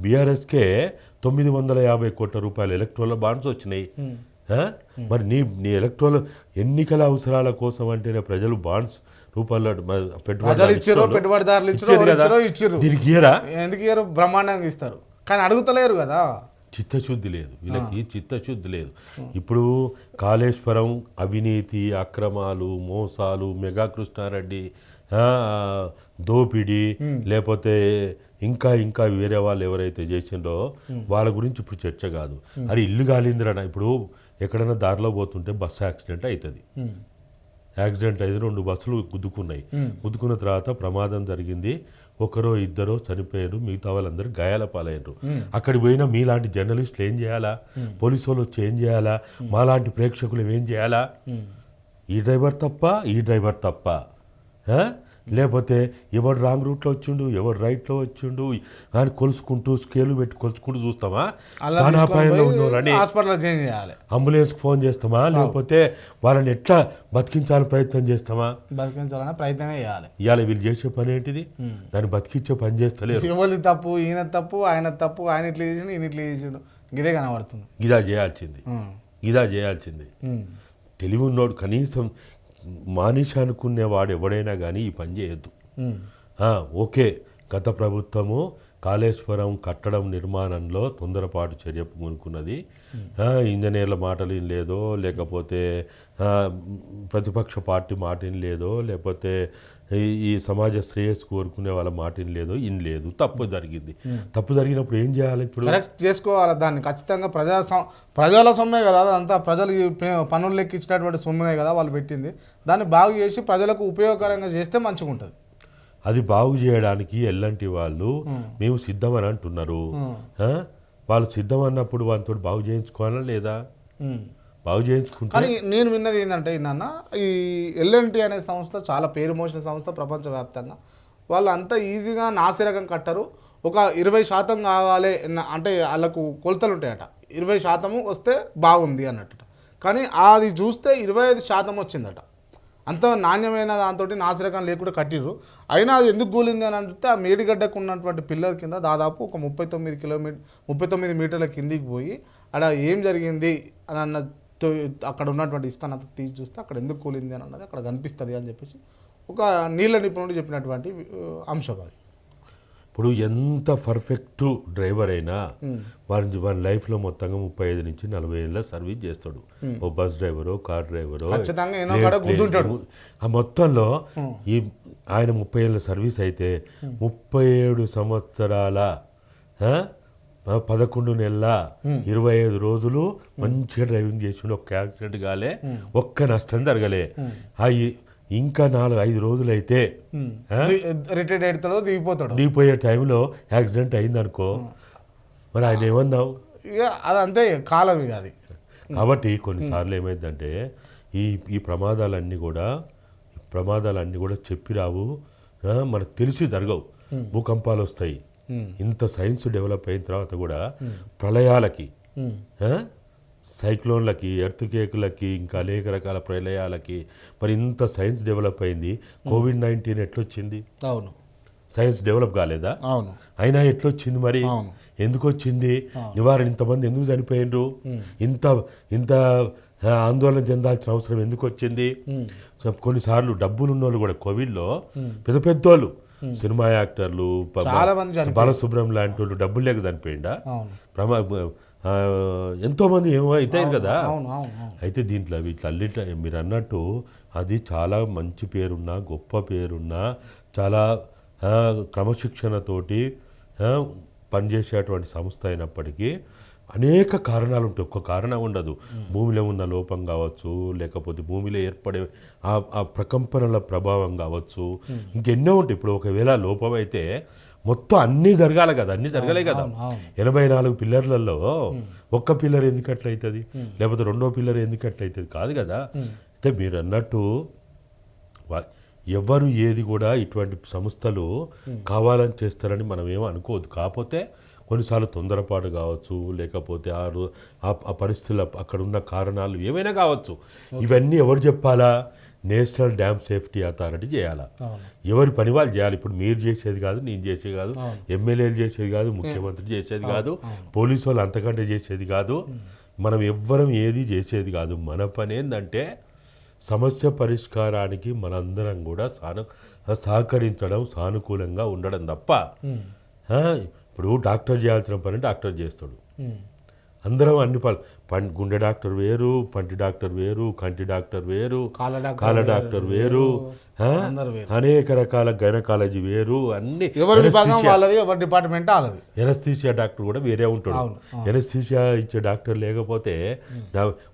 బీఆర్ఎస్కే తొమ్మిది వందల యాభై కోట్ల రూపాయల ఎలక్ట్రోల బాండ్స్ వచ్చినాయి. ఆ? మరి నీ నీ ఎలక్ట్రోల్ ఎన్నికల అవసరాల కోసం అంటేనే ప్రజలు బాండ్స్ రూపంలో మ- పెట్టుబడిదారులు ఇచ్చారో. పెట్టుబడిదారులు దీనికి ఎందుకు బ్రహ్మాండంగా ఇస్తారు. కానీ అడుగుతలేరు కదా. చిత్తశుద్ధి లేదు. వీళ్ళకి చిత్తశుద్ధి లేదు. ఇప్పుడు కాళేశ్వరం అవినీతి అక్రమాలు మోసాలు మెగా కృష్ణారెడ్డి దోపిడీ లేకపోతే ఇంకా ఇంకా వేరే వాళ్ళు ఎవరైతే చేసిండో వాళ్ళ గురించి ఇప్పుడు చర్చ కాదు. అది ఇల్లు కాలిందిరన ఇప్పుడు ఎక్కడైనా దారిలో పోతుంటే బస్సు యాక్సిడెంట్ అవుతుంది యాక్సిడెంట్ అయితే రెండు బస్సులు గుద్దుకున్నాయి. గుద్దుకున్న తర్వాత ప్రమాదం జరిగింది. ఒకరో ఇద్దరో చనిపోయారు. మిగతా వాళ్ళందరూ గాయాల పాలయ్యారు. అక్కడికి పోయిన మీలాంటి జర్నలిస్టులు ఏం చేయాలా? పోలీసు వాళ్ళు వచ్చి ఏం చేయాలా? మాలాంటి ప్రేక్షకులు ఏం చేయాలా? ఈ డ్రైవర్ తప్ప ఈ డ్రైవర్ తప్ప? లేకపోతే ఎవడు రాంగ్ రూట్లో వచ్చిండు ఎవడు రైట్లో వచ్చిండు అని కొలుసుకుంటూ స్కేలు పెట్టి కొలుసుకుంటూ చూస్తామా? ప్రాణాపాయంలో చేయాలి. అంబులెన్స్కి ఫోన్ చేస్తామా? లేకపోతే వాళ్ళని ఎట్లా బతికించాలని ప్రయత్నం చేస్తామా? బతికించాలనే ప్రయత్నమే చేయాలి. ఇవాళ వీళ్ళు చేసే పని ఏంటిది? దాన్ని బతికించే పని చేస్తలేరు. ఎవరిది తప్పు? ఈయన తప్పు ఆయన తప్పు ఆయన ఇట్లా చేసిండు ఈయన ఇట్లా చేసిండు. ఇదే కనబడుతుంది. ఇదా చేయాల్సింది. ఇదా చేయాల్సింది. తెలివి ఉన్నోడు కనీసం మానిష అనుకునేవాడు ఎవడైనా కానీ ఈ పని చేయొద్దు. ఓకే గత ప్రభుత్వము కాళేశ్వరం కట్టడం నిర్మాణంలో తొందరపాటు చర్య పూనుకున్నది. ఇంజనీర్ల మాటలు లేదో లేకపోతే ప్రతిపక్ష పార్టీ మాట లేదో లేకపోతే ఈ- ఈ సమాజ శ్రేయస్సు కోరుకునే వాళ్ళ మాట లేదో ఇన్ లేదు తప్పు జరిగింది. తప్పు జరిగినప్పుడు ఏం చేయాలి ఇప్పుడు? కరెక్ట్ చేసుకోవాలి దాన్ని. ఖచ్చితంగా ప్రజా ప్రజల సొమ్మే కదా. అదంతా ప్రజలు ఈ పే- పన్నులు లెక్కించినటువంటి సొమ్మునే కదా వాళ్ళు పెట్టింది. దాన్ని బాగు చేసి ప్రజలకు ఉపయోగకరంగా చేస్తే మంచిగా ఉంటుంది అది బాగు చేయడానికి ఎల్లంటి వాళ్ళు మేము. సిద్ధమని అంటున్నారు? వాళ్ళు సిద్ధం అన్నప్పుడు వాళ్ళతో బాగు చేయించుకోవాలా లేదా. బాగు చేయించుకుంటే కానీ నేను విన్నది ఏంటంటే నాన్న ఈ ఎల్ఎన్టీ అనే సంస్థ చాలా పేరు మోసిన సంస్థ ప్రపంచవ్యాప్తంగా. వాళ్ళు అంత ఈజీగా నాసిరకం కట్టరు. ఒక ఇరవై శాతం కావాలి అంటే వాళ్ళకు కొలతలు ఉంటాయట. ఇరవై శాతము వస్తే బాగుంది అన్నట్టు కానీ అది చూస్తే ఇరవై ఐదు శాతం వచ్చిందట. అంత నాణ్యమైన దాంతో నాసిరకం లేకుండా కట్టిర్రు. అయినా అది ఎందుకు కూలింది అని అంటే ఆ మేడిగడ్డకు ఉన్నటువంటి పిల్లర్ కింద దాదాపు ఒక ముప్పై తొమ్మిది కిలోమీటర్ ముప్పై తొమ్మిది మీటర్ల కిందికి పోయి అక్కడ ఏం జరిగింది? అని అన్న అక్కడ ఉన్నటువంటి ఇసుకని అంతా తీసి చూస్తే అక్కడ ఎందుకు కూలింది? అని అన్నది అక్కడ కనిపిస్తుంది అని చెప్పేసి ఒక నీళ్ళ నిపుణుడు చెప్పినటువంటి అంశం అది. ఇప్పుడు ఎంత పర్ఫెక్ట్ డ్రైవర్ అయినా వాడి వాడి లైఫ్లో మొత్తంగా ముప్పై ఐదు నుంచి నలభై ఏళ్ళ సర్వీస్ చేస్తాడు. ఓ బస్ డ్రైవరో కార్ డ్రైవరో. ఆ మొత్తంలో ఈ ఆయన ముప్పై ఏళ్ళ సర్వీస్ అయితే ముప్పై ఏడు సంవత్సరాల పదకొండు నెలల ఇరవై ఐదు రోజులు మంచిగా డ్రైవింగ్ చేసిండు ఒక్క యాక్సిడెంట్ కాలే ఒక్క నష్టం జరగలే. ఆ ఈ- ఇంకా నాలుగు ఐదు రోజులు అయితే రిటైర్డ్ అవుతాడో దిగిపోతాడు. దిగిపోయే టైంలో యాక్సిడెంట్ అయింది అనుకో మరి ఆయన ఏమన్నావు? ఇక అది అంతే కాలం ఇక అది. కాబట్టి కొన్నిసార్లు ఏమైందంటే ఈ ఈ ప్రమాదాలన్నీ కూడా ప్రమాదాలన్నీ కూడా చెప్పి రావు. మనకు తెలిసి జరగవు. భూకంపాలు వస్తాయి. ఇంత సైన్స్ డెవలప్ అయిన తర్వాత కూడా ప్రళయాలకి సైక్లోన్లకి ఎర్త్కేకులకి ఇంకా అనేక రకాల ప్రళయాలకి. మరి ఇంత సైన్స్ డెవలప్ అయింది. కోవిడ్ నైన్టీన్ ఎట్లొచ్చింది? అవును. సైన్స్ డెవలప్ కాలేదా? అవును. అయినా ఎట్లొచ్చింది మరి. ఎందుకు వచ్చింది నివారణ ఇంతమంది ఎందుకు చనిపోయినరు ఇంత ఇంత ఆందోళన చెందాల్సిన అవసరం ఎందుకు వచ్చింది కొన్నిసార్లు డబ్బులు ఉన్నోళ్ళు కూడా కోవిడ్లో పెద్ద పెద్దోళ్ళు. సినిమా యాక్టర్లు. బాలసుబ్రహ్మణ్యం లాంటి వాళ్ళు డబ్బులు లేక చనిపోయిందా ప్రమా ఆ, ఎంతో మంది ఏమో అవుతాయి కదా. అయితే దీంట్లో వీటిలన్నిట మీరు అన్నట్టు అది చాలా మంచి పేరున్న గొప్ప పేరున్న చాలా క్రమశిక్షణతోటి పనిచేసేటువంటి సంస్థ అయినప్పటికీ అనేక కారణాలు ఉంటాయి. ఒక్క కారణం ఉండదు. భూమిలో ఉన్న లోపం కావచ్చు లేకపోతే భూమిలో ఏర్పడే ఆ ఆ ప్రకంపనల ప్రభావం కావచ్చు. ఇంకెన్నో ఉంటాయి. ఇప్పుడు ఒకవేళ లోపం అయితే మొత్తం అన్నీ జరగాలి కదా అన్నీ జరగలే కదా. ఎనభై నాలుగు పిల్లర్లలో ఒక్క పిల్లర్ ఎందుకు అట్లయితుంది? లేకపోతే రెండో పిల్లర్ ఎందుకు అట్లయితుంది? కాదు కదా. అయితే మీరు అన్నట్టు ఎవరు ఏది కూడా ఇటువంటి సంస్థలు కావాలని చేస్తారని మనం ఏమో అనుకోవద్దు. కాకపోతే కొన్నిసార్లు తొందరపాటు కావచ్చు లేకపోతే ఆ పరిస్థితుల అక్కడ ఉన్న కారణాలు ఏమైనా కావచ్చు. ఇవన్నీ ఎవరు చెప్పాలా? నేషనల్ డ్యామ్ సేఫ్టీ అథారిటీ చేయాలా? ఎవరి పని వాళ్ళు చేయాలి? ఇప్పుడు మీరు చేసేది కాదు నేను చేసేది కాదు ఎమ్మెల్యేలు చేసేది కాదు ముఖ్యమంత్రి చేసేది కాదు పోలీసు వాళ్ళు అంతకంటే చేసేది కాదు. మనం ఎవ్వరం ఏది చేసేది కాదు. మన పని ఏంటంటే సమస్య పరిష్కారానికి మనందరం కూడా సాను సహకరించడం సానుకూలంగా ఉండడం తప్ప. ఇప్పుడు డాక్టర్ చేయాల్సిన పని డాక్టర్ చేస్తాడు. అందరం అన్ని పనులు గుండె డాక్టర్ వేరు పంటి డాక్టర్ వేరు కంటి డాక్టర్ వేరు కాళ్ళ డాక్టర్ వేరు. అనేక రకాల గైనకాలజీ వేరు అన్ని డిపార్ట్మెంట్ ఎనస్థీషియా డాక్టర్ కూడా వేరే ఉంటాడు. ఎనస్థీషియా ఇచ్చే డాక్టర్ లేకపోతే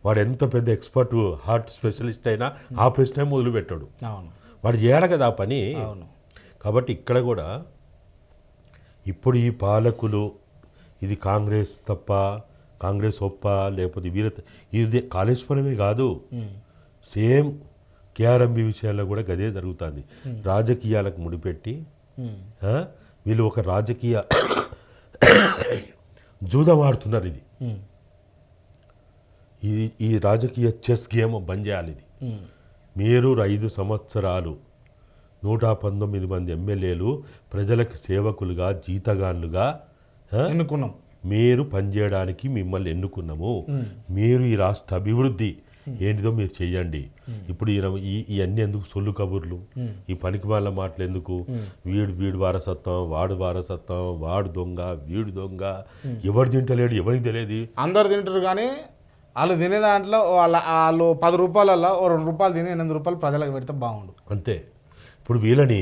వాడు ఎంత పెద్ద ఎక్స్పర్ట్ హార్ట్ స్పెషలిస్ట్ అయినా ఆపరేషన్ మొదలు పెట్టాడు అవును. వాడు చేయాలి కదా ఆ పని. అవును. కాబట్టి ఇక్కడ కూడా ఇప్పుడు ఈ పాలకులు ఇది కాంగ్రెస్ తప్ప కాంగ్రెస్ ఒప్ప లేకపోతే వీర ఇది కాళేశ్వరమే కాదు. సేమ్ కేఆర్ఎంబి విషయాల్లో కూడా గదే జరుగుతుంది. రాజకీయాలకు ముడిపెట్టి వీళ్ళు ఒక రాజకీయ జూదం ఆడుతున్నారు ఇది. ఈ ఈ రాజకీయ చెస్ గేమ్ బంద్ చేయాలి ఇది. మీరు ఐదు సంవత్సరాలు నూట పంతొమ్మిది మంది ఎమ్మెల్యేలు ప్రజలకు సేవకులుగా జీతగాన్లుగా ఎన్నుకున్నాం. మీరు పనిచేయడానికి మిమ్మల్ని ఎన్నుకున్నాము. మీరు ఈ రాష్ట్ర అభివృద్ధి ఏంటిదో మీరు చెయ్యండి ఇప్పుడు ఈయన ఈ ఇవన్నీ ఎందుకు సొల్లు కబుర్లు? ఈ పనికి వాళ్ళ మాటలు ఎందుకు? వీడు వీడు వారసత్వం వాడు వారసత్వం వాడు దొంగ వీడు దొంగ. ఎవరు తింటలేడు ఎవరికి తెలియదు? అందరు తింటారు కానీ వాళ్ళు తినే దాంట్లో వాళ్ళ వాళ్ళు పది రూపాయలలో ఓ రెండు రూపాయలు తిని ఎనిమిది రూపాయలు ప్రజలకు పెడితే బాగుండు. అంతే. ఇప్పుడు వీళ్ళని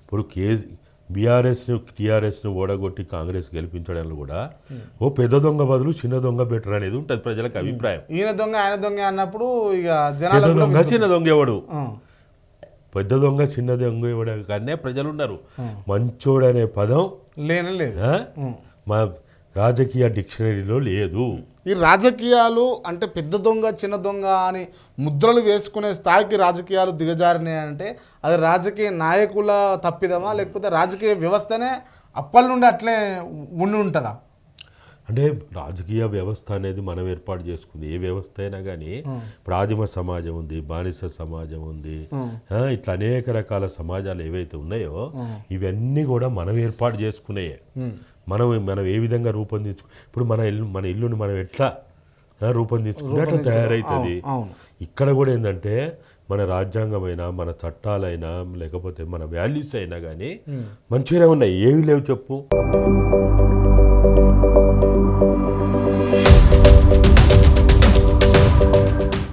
ఇప్పుడు కేసీ బీఆర్ఎస్ను టీఆర్ఎస్ను ఓడగొట్టి కాంగ్రెస్ గెలిపించడంలో కూడా ఓ పెద్ద దొంగ బదులు చిన్న దొంగ బెటర్ అనేది ఉంటుంది ప్రజలకు అభిప్రాయం. ఈయన దొంగ ఆయన దొంగ అన్నప్పుడు ఇక పెద్ద కూడా దొంగ చిన్న దొంగ ఎవడు? పెద్ద దొంగ చిన్న దొంగ ఎవడు? కానీ ప్రజలు ఉన్నారు మంచోడు అనే పదం. లేనే లేదు. ఆ, మా రాజకీయ డిక్షనరీలో లేదు. ఈ రాజకీయాలు అంటే పెద్ద దొంగ చిన్న దొంగ అని ముద్రలు వేసుకునే స్థాయికి రాజకీయాలు దిగజారినాయి అంటే అది రాజకీయ నాయకుల తప్పిదమా? లేకపోతే రాజకీయ వ్యవస్థనే అప్పటి నుండి అట్లే ఉండి ఉంటుందా? అంటే రాజకీయ వ్యవస్థ అనేది మనం ఏర్పాటు చేసుకుంది. ఏ వ్యవస్థ అయినా కానీ ఇప్పుడు ఆదిమ సమాజం ఉంది బానిస సమాజం ఉంది. ఇట్లా అనేక రకాల సమాజాలు ఏవైతే ఉన్నాయో ఇవన్నీ కూడా మనం ఏర్పాటు చేసుకునేయే. మనం మనం ఏ విధంగా రూపొందించు ఇప్పుడు మన ఇల్లు మన ఇల్లుని మనం ఎట్లా రూపొందించుకుంటే అట్లా తయారవుతుంది ఇక్కడ కూడా ఏంటంటే మన రాజ్యాంగమైనా మన చట్టాలైనా లేకపోతే మన వాల్యూస్ అయినా కానీ మంచిగానే ఉన్నాయి. ఏవి లేవు చెప్పు.